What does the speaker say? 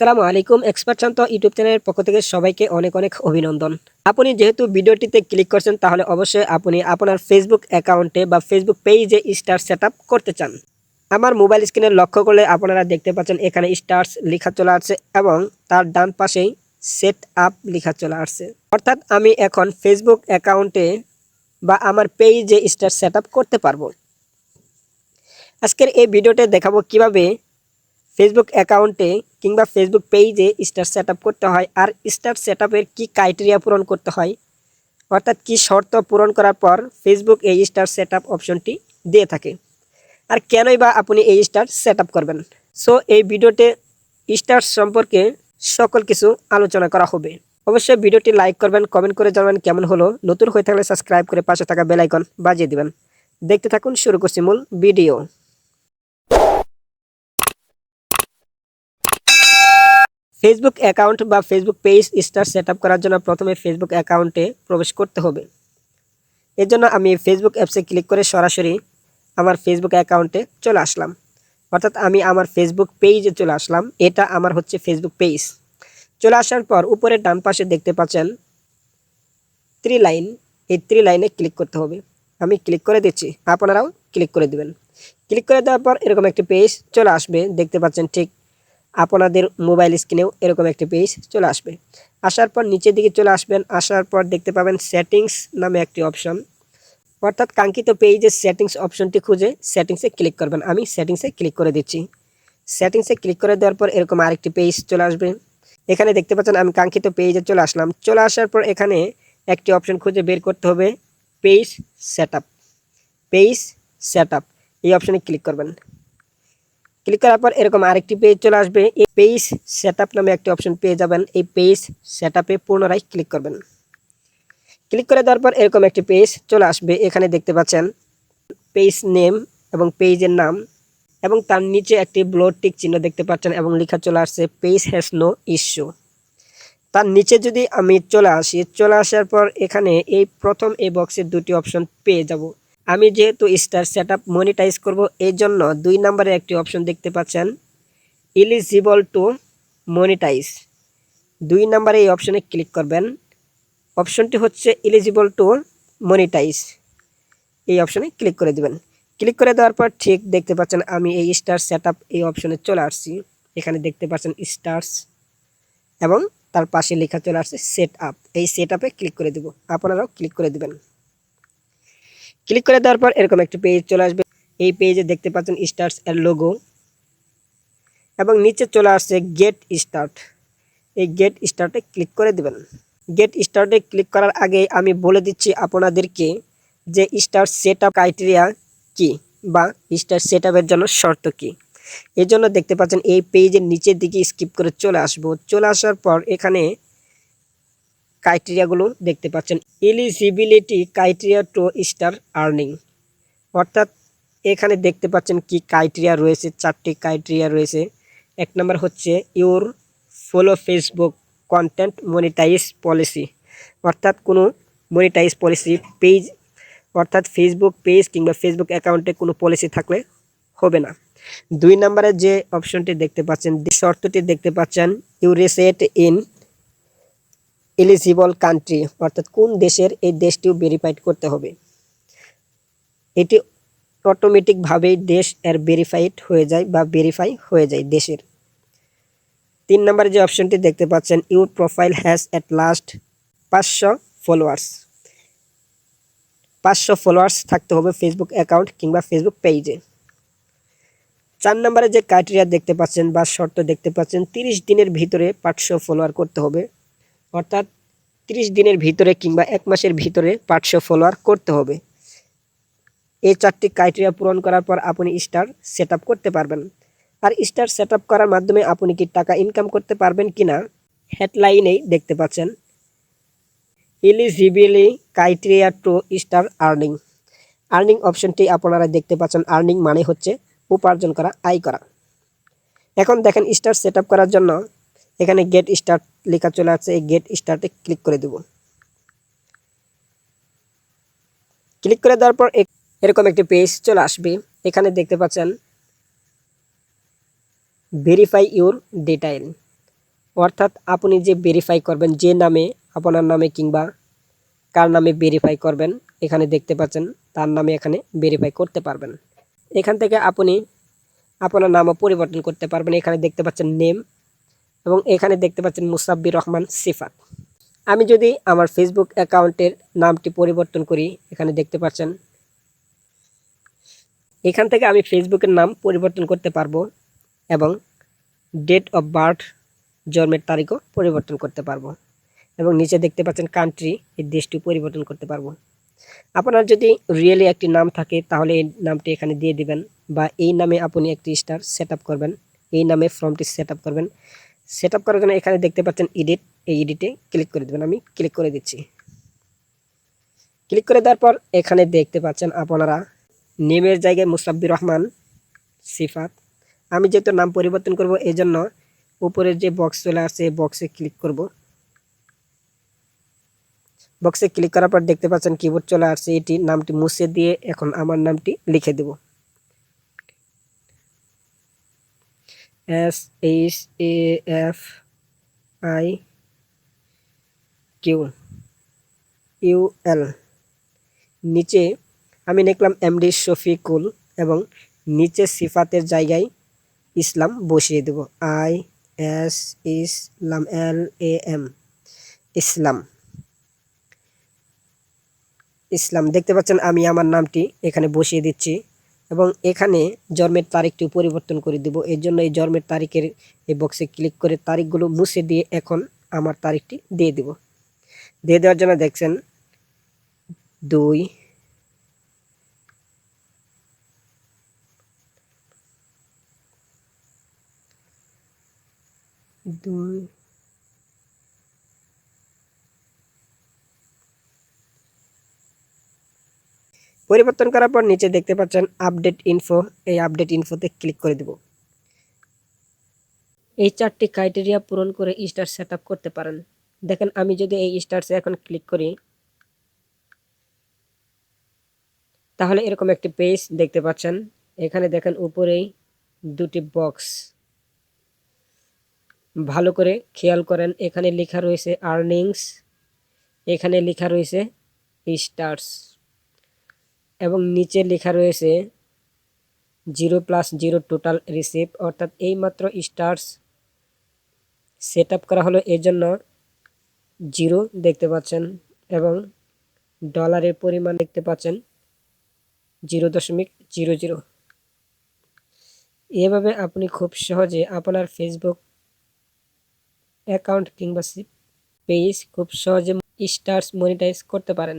সালামু আলাইকুম, এক্সপার্ট শান্ত ইউটিউব চ্যানেলের পক্ষ থেকে সবাইকে অনেক অনেক অভিনন্দন। আপনি যেহেতু ভিডিওটিতে ক্লিক করছেন, তাহলে অবশ্যই আপনি আপনার ফেসবুক অ্যাকাউন্টে বা ফেসবুক পেজে স্টার সেট করতে চান। আমার মোবাইল স্ক্রিনে লক্ষ্য করলে আপনারা দেখতে পাচ্ছেন, এখানে স্টার্স লেখা চলে আসছে এবং তার ডান পাশেই সেট আপ লেখা চলে আসছে অর্থাৎ আমি এখন ফেসবুক অ্যাকাউন্টে বা আমার পেজে স্টার সেট করতে পারব। আজকের এই ভিডিওতে দেখাবো কীভাবে ফেসবুক অ্যাকাউন্টে কিংবা ফেসবুক পেজে স্টার সেট করতে হয়। আর স্টার সেট আপের কী ক্রাইটেরিয়া পূরণ করতে হয়? অর্থাৎ কি শর্ত পূরণ করার পর ফেসবুক এই স্টার সেট অপশনটি দিয়ে থাকে। আর কেনই বা আপনি এই স্টার সেট করবেন? সো এই ভিডিওতে স্টার সম্পর্কে সকল কিছু আলোচনা করা হবে। অবশ্যই ভিডিওটি লাইক করবেন কমেন্ট করে জানাবেন কেমন হলো। নতুন হয়ে থাকলে সাবস্ক্রাইব করে পাশে থাকা বেল আইকন বাজিয়ে দিবেন। দেখতে থাকুন, শুরু করছি মূল ভিডিও ফেসবুক অ্যাকাউন্ট বা ফেসবুক পেজ স্টার সেট করার জন্য প্রথমে ফেসবুক অ্যাকাউন্টে প্রবেশ করতে হবে। এর জন্য আমি ফেসবুক অ্যাপসে ক্লিক করে সরাসরি আমার ফেসবুক অ্যাকাউন্টে চলে আসলাম। অর্থাৎ আমি আমার ফেসবুক পেজে চলে আসলাম। এটা আমার হচ্ছে ফেসবুক পেজ চলে আসার পর উপরে ডান পাশে দেখতে পাচ্ছেন থ্রি লাইন এই থ্রি লাইনে ক্লিক করতে হবে। আমি ক্লিক করে দিচ্ছি। আপনারাও ক্লিক করে দেবেন। ক্লিক করে দেওয়ার পর এরকম একটি পেজ চলে আসবে। দেখতে পাচ্ছেন ঠিক আপনাদের মোবাইল স্ক্রিনেও এরকম একটি পেজ চলে আসবে। আসার পর নিচের দিকে চলে আসবেন। আসার পর দেখতে পাবেন সেটিংস নামে একটি অপশন অর্থাৎ কাঙ্ক্ষিত পেজের সেটিংস অপশনটি খুঁজে সেটিংসে ক্লিক করবেন। আমি সেটিংসে ক্লিক করে দিচ্ছি। সেটিংসে ক্লিক করে দেওয়ার পর এরকম আরেকটি পেজ চলে আসবে। এখানে দেখতে পাচ্ছেন আমি কাঙ্ক্ষিত পেজে চলে আসলাম। চলে আসার পর এখানে একটি অপশন খুঁজে বের করতে হবে, page set up page set up এই অপশনে ক্লিক করবেন। ক্লিক করার পর এরকম আরেকটি পেজ চলে আসবে। এই পেজ সেট নামে একটি অপশন পেয়ে যাবেন। এই পেজ সেট আপে পুনরায় ক্লিক করবেন। ক্লিক করে দেওয়ার পর এরকম একটি পেজ চলে আসবে। এখানে দেখতে পাচ্ছেন পেজ নেম এবং পেজের নাম এবং তার নিচে একটি ব্লোড টিক চিহ্ন দেখতে পাচ্ছেন এবং লেখা চলে আসছে পেজ হ্যাজ নো ইস্যু তার নিচে যদি আমি চলে আসি, চলে আসার পর এখানে এই প্রথম এই বক্সের দুটি অপশন পেয়ে যাব। আমি যেহেতু স্টার সেট আপ মনিটাইজ করব এই জন্য দুই নম্বরে একটি অপশন দেখতে পাচ্ছেন ইলিজিবল টু মনিটাইজ দুই নম্বরে এই অপশনে ক্লিক করবেন। অপশনটি হচ্ছে ইলিজিবল টু মনিটাইজ এই অপশনে ক্লিক করে দেবেন। ক্লিক করে দেওয়ার পর ঠিক দেখতে পাচ্ছেন আমি এই স্টার সেট এই অপশনে চলে আসছি। এখানে দেখতে পাচ্ছেন স্টার্স এবং তার পাশে লেখা চলে আসছে সেট আপ এই সেট আপে ক্লিক করে দেব। আপনারাও ক্লিক করে দিবেন। ক্লিক করে দেওয়ার পর এরকম একটি পেজ চলে আসবে। এই পেজে দেখতে পাচ্ছেন স্টার্স এর লোগো এবং নিচে চলে আসছে গেট স্টার্ট এই গেট স্টার্টে ক্লিক করে দেবেন। গেট স্টার্টে ক্লিক করার আগে আমি বলে দিচ্ছি আপনাদেরকে যে স্টার সেট আপ ক্রাইটেরিয়া কী বা স্টার সেট আপের জন্য শর্ত কী। এই জন্য দেখতে পাচ্ছেন এই পেজের নিচের দিকে স্কিপ করে চলে আসব। চলে আসার পর এখানে ক্রাইটেরিয়াগুলো দেখতে পাচ্ছেন। Eligibility criteria to star earning. অর্থাৎ এখানে দেখতে পাচ্ছেন কি ক্রাইটেরিয়া রয়েছে, চারটি ক্রাইটেরিয়া রয়েছে। এক নম্বর হচ্ছে your follow Facebook content monetise policy. অর্থাৎ কোনো মনিটাইজ পলিসি পেজ, অর্থাৎ ফেসবুক পেজ কিংবা ফেসবুক অ্যাকাউন্টে কোনো পলিসি থাকলে হবে না। দুই নম্বরে যে অপশনটি দেখতে পাচ্ছেন শর্তটি দেখতে পাচ্ছেন, you reside in eligible country অর্থাৎ কোন দেশের এই দেশটিও ভেরিফাইড করতে হবে। এটি অটোমেটিকভাবেই দেশ এর ভেরিফাইড হয়ে যায় বা ভেরিফাই হয়ে যায় দেশের। তিন নম্বরে যে অপশনটি দেখতে পাচ্ছেন your profile has at least পাঁচশো ফলোয়ার্স পাঁচশো ফলোয়ার্স থাকতে হবে ফেসবুক অ্যাকাউন্ট কিংবা ফেসবুক পেজে চার নম্বরে যে ক্রাইটেরিয়া দেখতে পাচ্ছেন বা শর্ত দেখতে পাচ্ছেন, তিরিশ দিনের ভিতরে পাঁচশো ফলোয়ার করতে হবে। অর্থাৎ তিরিশ দিনের ভিতরে কিংবা এক মাসের ভিতরে পাঁচশো ফলোয়ার করতে হবে। এই চারটি ক্রাইটেরিয়া পূরণ করার পর আপনি স্টার সেট করতে পারবেন। আর স্টার সেট করার মাধ্যমে আপনি কি টাকা ইনকাম করতে পারবেন কি না হেডলাইনেই দেখতে পাচ্ছেন। Eligibility criteria to star earning earning অপশনটি আপনারা দেখতে পাচ্ছেন। আর্নিং মানে হচ্ছে উপার্জন করা, আয় করা। এখন দেখেন স্টার সেট করার জন্য এখানে গেট স্টার্ট লেখা চলে আসছে, এই গেট স্টার্টে ক্লিক করে দেব। ক্লিক করে দেওয়ার পর এরকম একটি পেজ চলে আসবে। এখানে দেখতে পাচ্ছেন ভেরিফাই ইউর ডিটেইল অর্থাৎ আপনি যে ভেরিফাই করবেন, যে নামে, আপনার নামে কিংবা কার নামে ভেরিফাই করবেন, এখানে দেখতে পাচ্ছেন, তার নামে এখানে ভেরিফাই করতে পারবেন। এখান থেকে আপনি আপনার নামও পরিবর্তন করতে পারবেন। এখানে দেখতে পাচ্ছেন নেম এবং এখানে দেখতে পাচ্ছেন মুসাব্বির রহমান সিফাত। আমি যদি আমার ফেসবুক অ্যাকাউন্টের নামটি পরিবর্তন করি, এখানে দেখতে পাচ্ছেন, এখান থেকে আমি ফেসবুকের নাম পরিবর্তন করতে পারব এবং ডেট অফ বার্থ জন্মের তারিখও পরিবর্তন করতে পারব এবং নিচে দেখতে পাচ্ছেন কান্ট্রি এই দেশটি পরিবর্তন করতে পারব। আপনার যদি রিয়েলি একটি নাম থাকে, তাহলে এই নামটি এখানে দিয়ে দিবেন বা এই নামে আপনি একটি স্টার সেট করবেন, এই নামে ফর্মটি সেট করবেন। সেট আপ করার জন্য এখানে দেখতে পাচ্ছেন এডিট এই এডিটে ক্লিক করে দেবেন। আমি ক্লিক করে দিচ্ছি। ক্লিক করে দেওয়ার পর এখানে দেখতে পাচ্ছেন আপনারা নেমের জায়গায় মুসাব্বির রহমান সিফাত। আমি যেহেতু নাম পরিবর্তন করব এই জন্য উপরের যে বক্স চলে এই বক্সে ক্লিক করব। বক্সে ক্লিক করার পর দেখতে পাচ্ছেন কিবোর্ড চলে আসছে। এটি নামটি মুছে দিয়ে এখন আমার নামটি লিখে দেব। S H A F I Q U L নিচে আমি লিখলাম এমডি শফিকুল এবং নিচে সিফাতের জায়গায় ইসলাম বসিয়ে দেব। I S Islam L A M Islam. Islam, দেখতে পাচ্ছেন আমি আমার নামটি এখানে বসিয়ে দিচ্ছি। এবং এখানে জন্মের তারিখটি পরিবর্তন করে দেব। এর জন্য এই জন্মের তারিখের এই বক্সে ক্লিক করে তারিখগুলো মুছে দিয়ে এখন আমার তারিখটি দিয়ে দেব। দিয়ে দেওয়ার জন্য দেখছেন দুই দুই পরিবর্তন করার পর নিচে দেখতে পাচ্ছেন আপডেট ইনফো এই আপডেট ইনফোতে ক্লিক করে দেব। এই চারটি ক্রাইটেরিয়া পূরণ করে স্টার সেট করতে পারেন। দেখেন, আমি যদি এই স্টারসে এখন ক্লিক করি, তাহলে এরকম একটি পেজ দেখতে পাচ্ছেন। এখানে দেখেন, উপরেই দুটি বক্স ভালো করে খেয়াল করেন, এখানে লেখা রয়েছে আর্নিংস এখানে লেখা রয়েছে স্টার্স এবং নিচে লেখা রয়েছে, zero plus zero total receive অর্থাৎ এই মাত্র স্টার্স সেট করা হলো এর জন্য জিরো দেখতে পাচ্ছেন এবং ডলারের পরিমাণ দেখতে পাচ্ছেন জিরো দশমিক জিরো জিরো। এভাবে আপনি খুব সহজে আপনার ফেসবুক অ্যাকাউন্ট কিংবা পেজ খুব সহজে স্টার্স মনিটাইজ করতে পারেন।